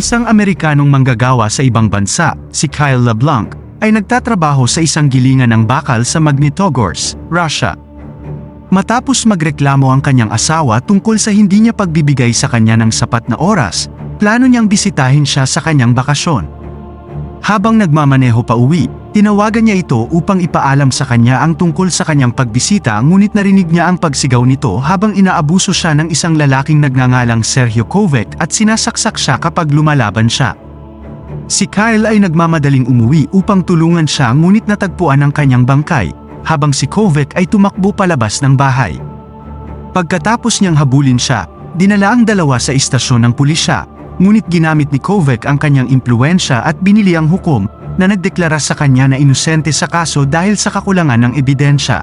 Isang Amerikanong manggagawa sa ibang bansa, si Kyle LeBlanc, ay nagtatrabaho sa isang gilingan ng bakal sa Magnitogorsk, Russia. Matapos magreklamo ang kanyang asawa tungkol sa hindi niya pagbibigay sa kanya ng sapat na oras, plano niyang bisitahin siya sa kanyang bakasyon. Habang nagmamaneho pa uwi, tinawagan niya ito upang ipaalam sa kanya ang tungkol sa kanyang pagbisita ngunit narinig niya ang pagsigaw nito habang inaabuso siya ng isang lalaking nagngangalang Sergio Kovac at sinasaksak siya kapag lumalaban siya. Si Kyle ay nagmamadaling umuwi upang tulungan siya ngunit natagpuan ang kanyang bangkay, habang si Kovac ay tumakbo palabas ng bahay. Pagkatapos niyang habulin siya, dinala ang dalawa sa istasyon ng pulisya, ngunit ginamit ni Kovac ang kanyang impluensya at binili ang hukom na nagdeklara sa kanya na inosente sa kaso dahil sa kakulangan ng ebidensya.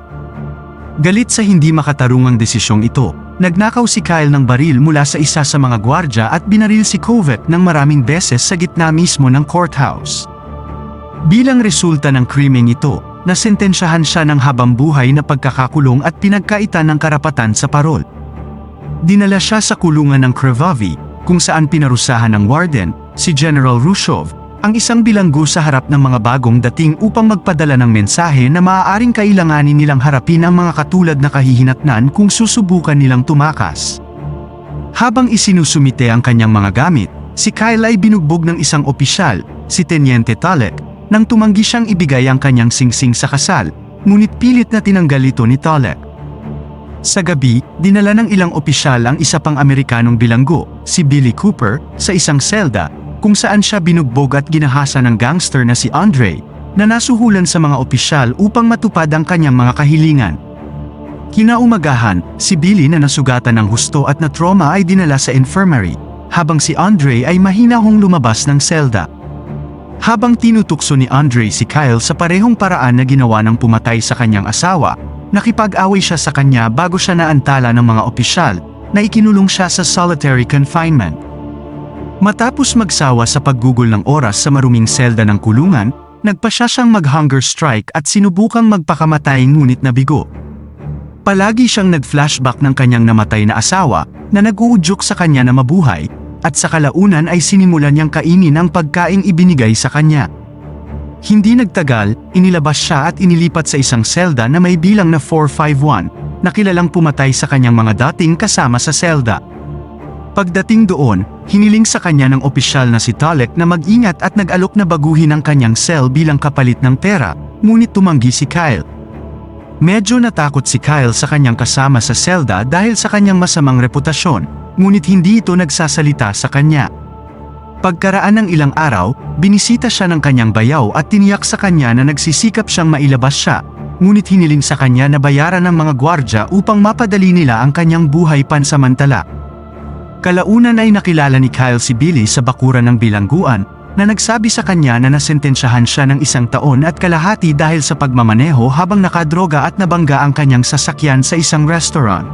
Galit sa hindi makatarungang desisyong ito, nagnakaw si Kyle ng baril mula sa isa sa mga gwardya at binaril si Kovac ng maraming beses sa gitna mismo ng courthouse. Bilang resulta ng krimeng ito, nasentensyahan siya ng habang buhay na pagkakakulong at pinagkaitan ng karapatan sa parol. Dinala siya sa kulungan ng Krevavy, kung saan pinarusahan ng warden, si General Rushov, ang isang bilanggo sa harap ng mga bagong dating upang magpadala ng mensahe na maaaring kailanganin nilang harapin ang mga katulad na kahihinatnan kung susubukan nilang tumakas. Habang isinusumite ang kanyang mga gamit, si Kyle ay binugbog ng isang opisyal, si Teniente Talek, nang tumanggi siyang ibigay ang kanyang singsing sa kasal, ngunit pilit na tinanggal ito ni Talek. Sa gabi, dinala ng ilang opisyal ang isa pang Amerikanong bilanggo, si Billy Cooper, sa isang selda, kung saan siya binugbog at ginahasa ng gangster na si Andre, na nasuhulan sa mga opisyal upang matupad ang kanyang mga kahilingan. Kinaumagahan, si Billy na nasugatan ng husto at na trauma ay dinala sa infirmary, habang si Andre ay mahinahong lumabas ng selda. Habang tinutukso ni Andre si Kyle sa parehong paraan na ginawa ng pumatay sa kanyang asawa, nakipag-away siya sa kanya bago siya naantala ng mga opisyal na ikinulong siya sa solitary confinement. Matapos magsawa sa paggugol ng oras sa maruming selda ng kulungan, nagpa siya siyang mag-hunger strike at sinubukang magpakamatay ngunit nabigo. Palagi siyang nag-flashback ng kanyang namatay na asawa na nag-uudyok sa kanya na mabuhay at sa kalaunan ay sinimulan niyang kainin ang pagkaing ibinigay sa kanya. Hindi nagtagal, inilabas siya at inilipat sa isang selda na may bilang na 451 na kilalang pumatay sa kanyang mga dating kasama sa selda. Pagdating doon, hiniling sa kanya ng opisyal na si Talek na mag-ingat at nag-alok na baguhin ang kanyang cell bilang kapalit ng pera, ngunit tumanggi si Kyle. Medyo natakot si Kyle sa kanyang kasama sa selda dahil sa kanyang masamang reputasyon, ngunit hindi ito nagsasalita sa kanya. Pagkaraan ng ilang araw, binisita siya ng kanyang bayaw at tiniyak sa kanya na nagsisikap siyang mailabas siya, ngunit hiniling sa kanya na bayaran ng mga gwardya upang mapadali nila ang kanyang buhay pansamantala. Kalaunan ay nakilala ni Kyle si Billy sa bakuran ng bilangguan, na nagsabi sa kanya na nasentensyahan siya ng isang taon at kalahati dahil sa pagmamaneho habang nakadroga at nabangga ang kanyang sasakyan sa isang restaurant.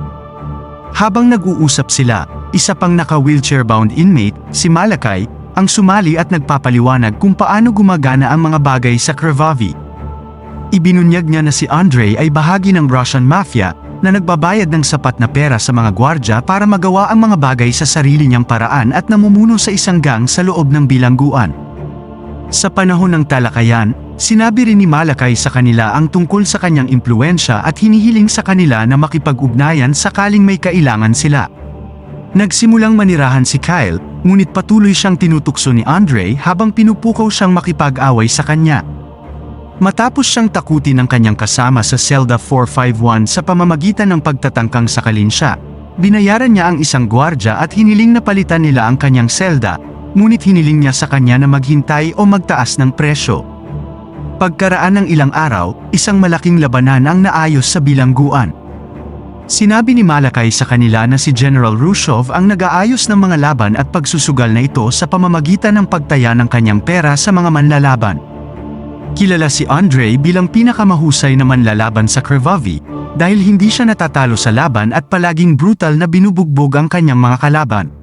Habang nag-uusap sila, isa pang naka-wheelchair-bound inmate, si Malakay, ang sumali at nagpapaliwanag kung paano gumagana ang mga bagay sa Krvavy. Ibinunyag niya na si Andre ay bahagi ng Russian Mafia na nagbabayad ng sapat na pera sa mga gwardya para magawa ang mga bagay sa sarili niyang paraan at namumuno sa isang gang sa loob ng bilangguan. Sa panahon ng talakayan, sinabi rin ni Malakay sa kanila ang tungkol sa kanyang impluensya at hinihiling sa kanila na makipag-ugnayan sakaling may kailangan sila. Nagsimulang manirahan si Kyle, ngunit patuloy siyang tinutukso ni Andre habang pinupukaw siyang makipag-away sa kanya. Matapos siyang takutin ng kanyang kasama sa Zelda 451 sa pamamagitan ng pagtatangkang sakalin siya, binayaran niya ang isang gwardya at hiniling na palitan nila ang kanyang selda, ngunit hiniling niya sa kanya na maghintay o magtaas ng presyo. Pagkaraan ng ilang araw, isang malaking labanan ang naayos sa bilangguan. Sinabi ni Malakay sa kanila na si General Rushov ang nag-aayos ng mga laban at pagsusugal na ito sa pamamagitan ng pagtaya ng kanyang pera sa mga manlalaban. Kilala si Andre bilang pinakamahusay na manlalaban sa Krvavy dahil hindi siya natatalo sa laban at palaging brutal na binubugbog ang kanyang mga kalaban.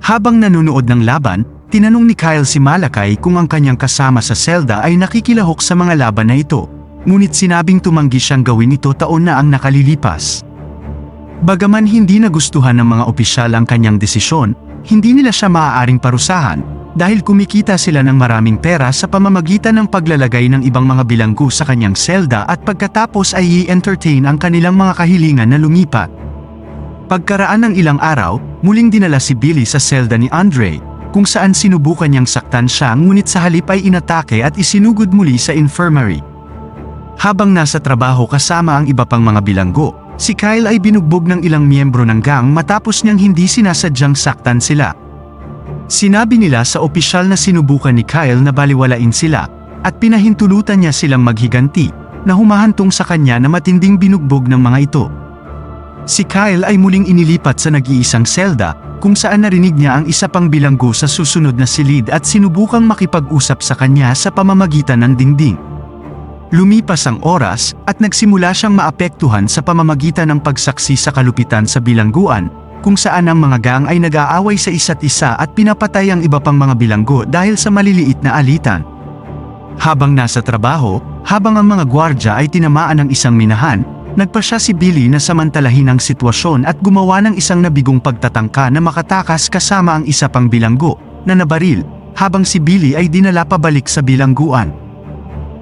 Habang nanonood ng laban, tinanong ni Kyle si Malakay kung ang kanyang kasama sa selda ay nakikilahok sa mga laban na ito, ngunit sinabing tumanggi siyang gawin ito taon na ang nakalilipas. Bagaman hindi nagustuhan ng mga opisyal ang kanyang desisyon, hindi nila siya maaaring parusahan dahil kumikita sila ng maraming pera sa pamamagitan ng paglalagay ng ibang mga bilanggo sa kanyang selda at pagkatapos ay i-entertain ang kanilang mga kahilingan na lumipat. Pagkaraan ng ilang araw, muling dinala si Billy sa selda ni Andre, kung saan sinubukan niyang saktan siya ngunit sa halip ay inatake at isinugod muli sa infirmary. Habang nasa trabaho kasama ang iba pang mga bilanggo, si Kyle ay binugbog ng ilang miyembro ng gang matapos niyang hindi sinasadyang saktan sila. Sinabi nila sa opisyal na sinubukan ni Kyle na baliwalain sila at pinahintulutan niya silang maghiganti na humahantong sa kanya na matinding binugbog ng mga ito. Si Kyle ay muling inilipat sa nag-iisang selda kung saan narinig niya ang isa pang bilanggo sa susunod na silid at sinubukang makipag-usap sa kanya sa pamamagitan ng dingding. Lumipas ang oras at nagsimula siyang maapektuhan sa pamamagitan ng pagsaksi sa kalupitan sa bilangguan, kung saan ang mga gang ay nag-aaway sa isa't isa at pinapatay ang iba pang mga bilanggo dahil sa maliliit na alitan. Habang nasa trabaho, habang ang mga gwardya ay tinamaan ng isang minahan, nagpa siya si Billy na samantalahin ang sitwasyon at gumawa ng isang nabigong pagtatangka na makatakas kasama ang isa pang bilanggo, na nabaril, habang si Billy ay dinala pabalik sa bilangguan.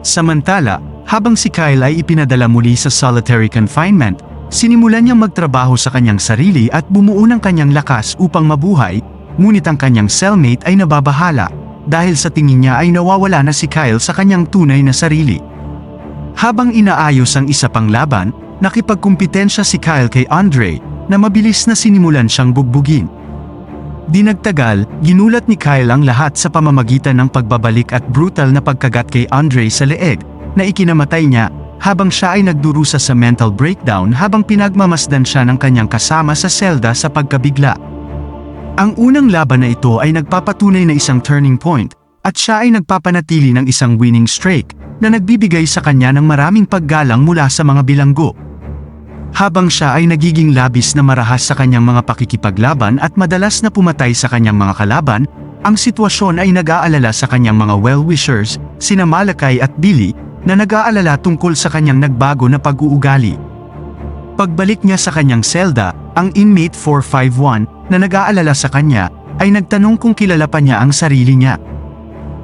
Samantala, habang si Kyle ay ipinadala muli sa solitary confinement, sinimulan niyang magtrabaho sa kanyang sarili at bumuo ng kanyang lakas upang mabuhay, ngunit ang kanyang cellmate ay nababahala, dahil sa tingin niya ay nawawala na si Kyle sa kanyang tunay na sarili. Habang inaayos ang isa pang laban, nakipagkumpetensya si Kyle kay Andre, na mabilis na sinimulan siyang bugbugin. Dinagtagal, ginulat ni Kyle ang lahat sa pamamagitan ng pagbabalik at brutal na pagkagat kay Andre sa leeg, na ikinamatay niya, habang siya ay nagdurusa sa mental breakdown habang pinagmamasdan siya ng kanyang kasama sa selda sa pagkabigla. Ang unang laban na ito ay nagpapatunay na isang turning point, at siya ay nagpapanatili ng isang winning streak, na nagbibigay sa kanya ng maraming paggalang mula sa mga bilanggo. Habang siya ay nagiging labis na marahas sa kanyang mga pakikipaglaban at madalas na pumatay sa kanyang mga kalaban, ang sitwasyon ay nag-aalala sa kanyang mga well-wishers, sina Malakay at Billy, na nag-aalala tungkol sa kanyang nagbago na pag-uugali. Pagbalik niya sa kanyang selda, ang inmate 451, na nag-aalala sa kanya, ay nagtanong kung kilala pa niya ang sarili niya.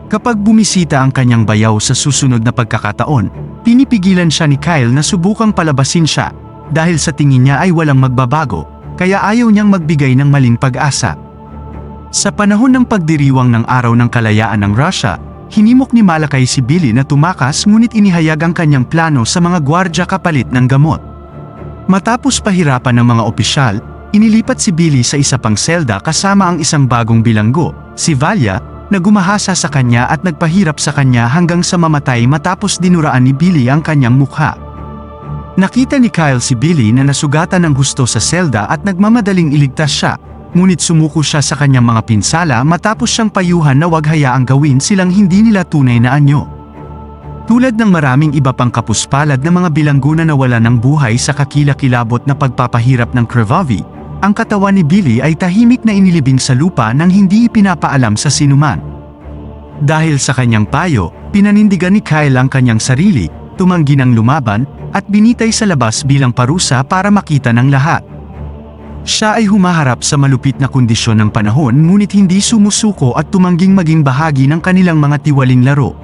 Kapag bumisita ang kanyang bayaw sa susunod na pagkakataon, pinipigilan siya ni Kyle na subukang palabasin siya, dahil sa tingin niya ay walang magbabago, kaya ayaw niyang magbigay ng maling pag-asa. Sa panahon ng pagdiriwang ng Araw ng Kalayaan ng Russia, hinimok ni Malakay si Billy na tumakas ngunit inihayag ang kanyang plano sa mga gwardya kapalit ng gamot. Matapos pahirapan ng mga opisyal, inilipat si Billy sa isa pang selda kasama ang isang bagong bilanggo, si Valia, na gumahasa sa kanya at nagpahirap sa kanya hanggang sa mamatay matapos dinuraan ni Billy ang kanyang mukha. Nakita ni Kyle si Billy na nasugatan ng gusto sa selda at nagmamadaling iligtas siya, ngunit sumuko siya sa kanyang mga pinsala matapos siyang payuhan na wag hayaang gawin silang hindi nila tunay na anyo. Tulad ng maraming iba pang kapuspalad na mga bilanggo na nawala ng buhay sa kakilakilabot na pagpapahirap ng Krvavi, ang katawan ni Billy ay tahimik na inilibing sa lupa nang hindi ipinapaalam sa sinuman. Dahil sa kanyang payo, pinanindigan ni Kyle ang kanyang sarili, tumanggi ng lumaban, at binitay sa labas bilang parusa para makita ng lahat. Siya ay humaharap sa malupit na kondisyon ng panahon ngunit hindi sumusuko at tumangging maging bahagi ng kanilang mga tiwaling laro.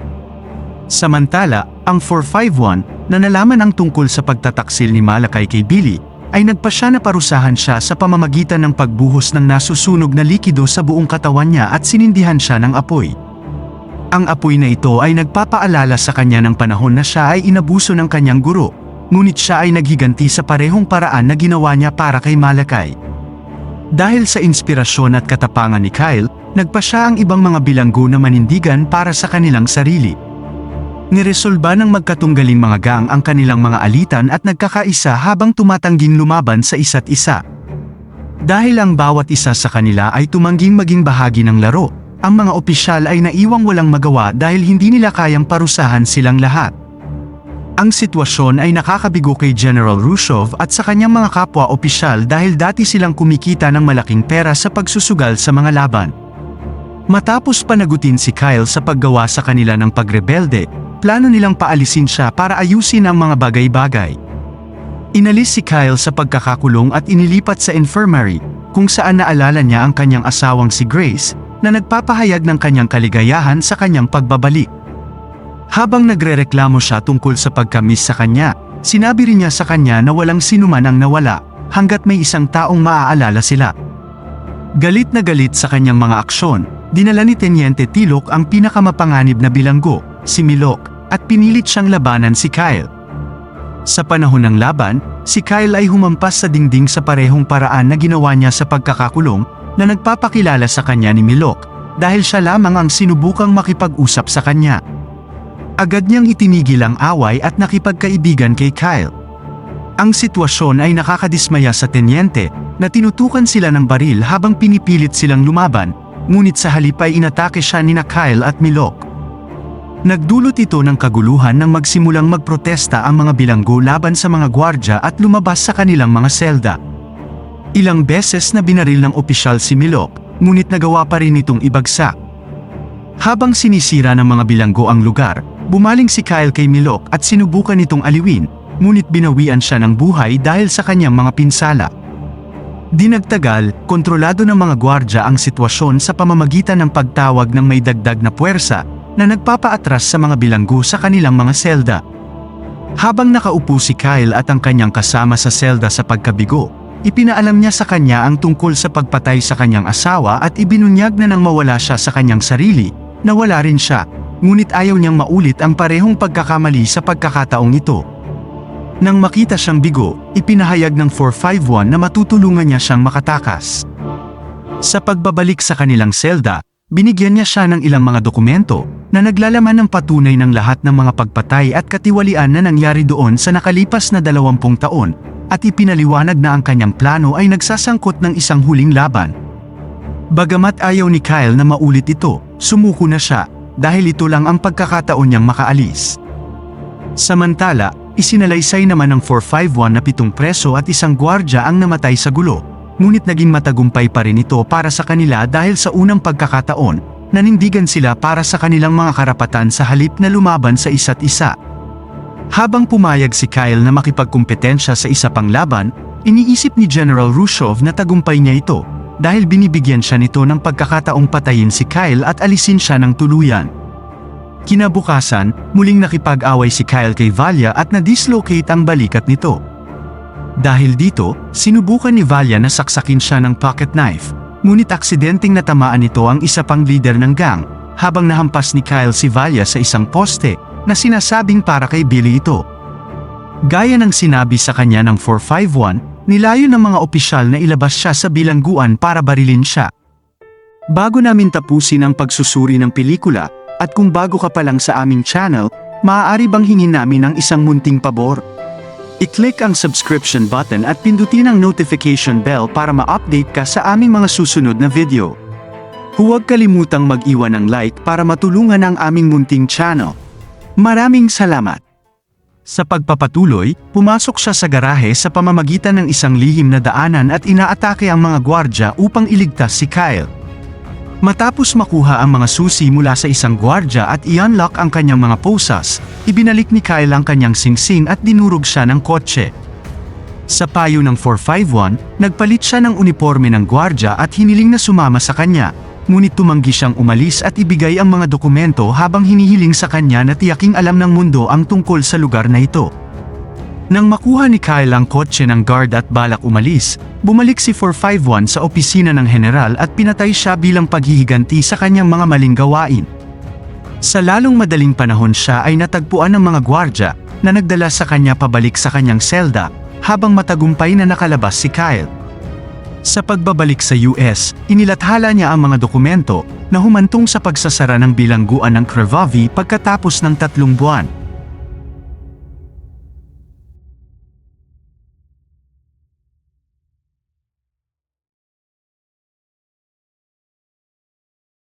Samantala, ang 451, na nalaman ang tungkol sa pagtataksil ni Malakay kay Billy, ay nagpasya na parusahan siya sa pamamagitan ng pagbuhos ng nasusunog na likido sa buong katawan niya at sinindihan siya ng apoy. Ang apoy na ito ay nagpapaalala sa kanya ng panahon na siya ay inabuso ng kanyang guro, ngunit siya ay naghiganti sa parehong paraan na ginawa niya para kay Malakay. Dahil sa inspirasyon at katapangan ni Kyle, nagpa siya ang ibang mga bilanggo na manindigan para sa kanilang sarili. Niresolba ng magkatunggaling mga gang ang kanilang mga alitan at nagkakaisa habang tumatangging lumaban sa isa't isa. Dahil ang bawat isa sa kanila ay tumangging maging bahagi ng laro, ang mga opisyal ay naiwang walang magawa dahil hindi nila kayang parusahan silang lahat. Ang sitwasyon ay nakakabigo kay General Rushov at sa kanyang mga kapwa opisyal dahil dati silang kumikita ng malaking pera sa pagsusugal sa mga laban. Matapos panagutin si Kyle sa paggawa sa kanila ng pagrebelde, plano nilang paalisin siya para ayusin ang mga bagay-bagay. Inalis si Kyle sa pagkakakulong at inilipat sa infirmary, kung saan naalala niya ang kanyang asawang si Grace na nagpapahayag ng kanyang kaligayahan sa kanyang pagbabalik. Habang nagrereklamo siya tungkol sa pagkamis sa kanya, sinabi rin niya sa kanya na walang sinuman ang nawala hanggat may isang taong maaalala sila. Galit na galit sa kanyang mga aksyon, dinala ni Teniente Tilok ang pinakamapanganib na bilanggo, si Milok, at pinilit siyang labanan si Kyle. Sa panahon ng laban, si Kyle ay humampas sa dingding sa parehong paraan na ginawa niya sa pagkakakulong na nagpapakilala sa kanya ni Milok dahil siya lamang ang sinubukang makipag-usap sa kanya. Agad niyang itinigil ang away at nakipagkaibigan kay Kyle. Ang sitwasyon ay nakakadismaya sa tenyente na tinutukan sila ng baril habang pinipilit silang lumaban, ngunit sa halip ay inatake siya ni na Kyle at Milok. Nagdulot ito ng kaguluhan nang magsimulang magprotesta ang mga bilanggo laban sa mga gwardya at lumabas sa kanilang mga selda. Ilang beses na binaril ng opisyal si Milok, ngunit nagawa pa rin itong ibagsak. Habang sinisira ng mga bilanggo ang lugar, bumaling si Kyle kay Milok at sinubukan itong aliwin, ngunit binawian siya ng buhay dahil sa kanyang mga pinsala. Dinagtagal, kontrolado ng mga gwardya ang sitwasyon sa pamamagitan ng pagtawag ng may dagdag na puwersa na nagpapaatras sa mga bilanggo sa kanilang mga selda. Habang nakaupo si Kyle at ang kanyang kasama sa selda sa pagkabigo, ipinaalam niya sa kanya ang tungkol sa pagpatay sa kanyang asawa at ibinunyag na nang mawala siya sa kanyang sarili, na wala rin siya, ngunit ayaw niyang maulit ang parehong pagkakamali sa pagkakataong ito. Nang makita siyang bigo, ipinahayag ng 451 na matutulungan niya siyang makatakas. Sa pagbabalik sa kanilang selda, binigyan niya siya ng ilang mga dokumento na naglalaman ng patunay ng lahat ng mga pagpatay at katiwalian na nangyari doon sa nakalipas na 20 taon at ipinaliwanag na ang kanyang plano ay nagsasangkot ng isang huling laban. Bagamat ayaw ni Kyle na maulit ito, sumuko na siya dahil ito lang ang pagkakataon niyang makaalis. Samantala, isinalaysay naman ng 451 na pitong preso at isang gwardya ang namatay sa gulo, ngunit naging matagumpay pa rin ito para sa kanila dahil sa unang pagkakataon, nanindigan sila para sa kanilang mga karapatan sa halip na lumaban sa isa't isa. Habang pumayag si Kyle na makipagkumpetensya sa isa pang laban, iniisip ni General Rushov na tagumpay niya ito, dahil binibigyan siya nito ng pagkakataong patayin si Kyle at alisin siya ng tuluyan. Kinabukasan, muling nakipag-away si Kyle kay Valia at na-dislocate ang balikat nito. Dahil dito, sinubukan ni Valia na saksakin siya ng pocket knife, ngunit aksidenteng natamaan nito ang isa pang leader ng gang, habang nahampas ni Kyle si Valia sa isang poste, na sinasabing para kay Billy ito. Gaya ng sinabi sa kanya ng 451, nilayo ng mga opisyal na ilabas siya sa bilangguan para barilin siya. Bago namin tapusin ang pagsusuri ng pelikula, at kung bago ka pa lang sa aming channel, maaari bang hingin namin ang isang munting pabor? I-click ang subscription button at pindutin ang notification bell para ma-update ka sa aming mga susunod na video. Huwag kalimutang mag-iwan ng like para matulungan ang aming munting channel. Maraming salamat! Sa pagpapatuloy, pumasok siya sa garahe sa pamamagitan ng isang lihim na daanan at inaatake ang mga gwardya upang iligtas si Kyle. Matapos makuha ang mga susi mula sa isang gwardya at i-unlock ang kanyang mga posas, ibinalik ni Kyle ang kanyang singsing at dinurog siya ng kotse. Sa payo ng 451, nagpalit siya ng uniforme ng gwardya at hiniling na sumama sa kanya, ngunit tumanggi siyang umalis at ibigay ang mga dokumento habang hinihiling sa kanya na tiyaking alam ng mundo ang tungkol sa lugar na ito. Nang makuha ni Kyle ang kotse ng guard at balak umalis, bumalik si 451 sa opisina ng general at pinatay siya bilang paghihiganti sa kanyang mga maling gawain. Sa lalong madaling panahon siya ay natagpuan ng mga gwardya na nagdala sa kanya pabalik sa kanyang selda habang matagumpay na nakalabas si Kyle. Sa pagbabalik sa US, inilathala niya ang mga dokumento na humantong sa pagsasara ng bilangguan ng Crevavi pagkatapos ng tatlong buwan.